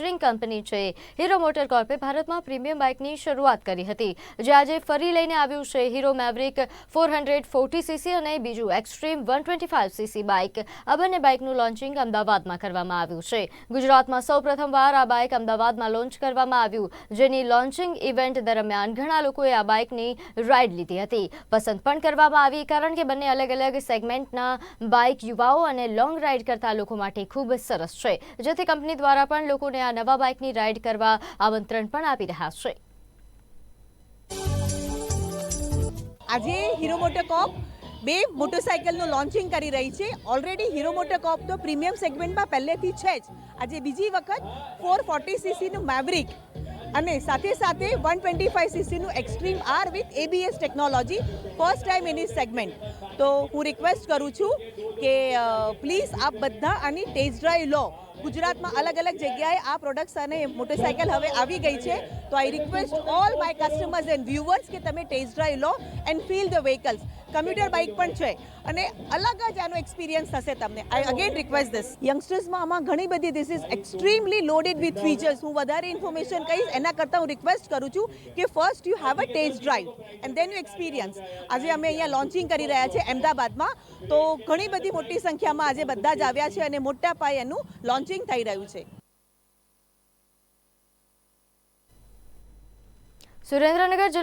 Manufacturing company છે. હીરો મોટર કોર્પે ભારતમાં પ્રીમિયમ બાઇકની શરૂઆત કરી હતી, જે આજે ફરી લઈને આવ્યું છે. Hero Maverick four hundred forty CC અને બીજું Xtreme one twenty five CC bike આ બંને બાઇકનું લોન્ચિંગ અમદાવાદમાં કરવામાં આવ્યું છે. ગુજરાતમાં સૌ પ્રથમવાર આ બાઇક અમદાવાદમાં લોન્ચ કરવામાં આવ્યું, જેની લોન્ચિંગ ઇવેન્ટ દરમિયાન ઘણા લોકોએ આ બાઇકની રાઇડ લીધી હતી. પસંદ પણ કરવામાં આવી, કારણ કે બંને અલગ અલગ સેગમેન્ટના બાઇક યુવાઓ અને લોંગ રાઇડ કરતા લોકો માટે ખૂબ સરસ છે, જેથી કંપની દ્વારા પણ લોકોને આ નવા બાઇકની રાઇડ કરવા આમંત્રણ પણ આપી રહ્યા છે. આજે હીરો મોટોકોપ બે મોટરસાઇકલનું લોન્ચિંગ કરી રહી છે. ઓલરેડી હીરો મોટોકોપ તો પ્રીમિયમ સેગમેન્ટમાં પહેલેથી છે જ. આજે બીજી વખત ફોર ફોર્ટી સીસીનું મેવરિક અને સાથે સાથે one twenty five સીસીનું Xtreme R with ABS technology first time any segment તો હું રિક્વેસ્ટ કરું છું કે પ્લીઝ આપ બધા આની ટેસ્ટ ડ્રાઈવ લો. ગુજરાતમાં અલગ અલગ જગ્યાએ આ પ્રોડક્ટ્સ અને મોટરસાઇકલ હવે આવી ગઈ છે. તો I request all my customers and viewers કે તમે test drive law and feel the vehicles computer bike પણ છે. અને અલગ જ આનો એક્સપિરિયન્સ થશે તમને. આઈ અગેન રિક્વેસ્ટ ધીસ યંગસ્ટર્સમાં આમાં ઘણી બધી this is extremely loaded with features હું વધારે ઇન્ફોર્મેશન કહીશ, એના કરતાં હું રિક્વેસ્ટ કરું છું કે first you have a test drive and then you experience આજે અમે અહીંયા લોન્ચિંગ કરી રહ્યા છે અમદાવાદમાં. તો ઘણી બધી મોટી સંખ્યામાં આજે બધા જ આવ્યા છે અને મોટા પાયે એનું લોન્ચિંગ થઈ રહ્યું છે. સુરેન્દ્રનગર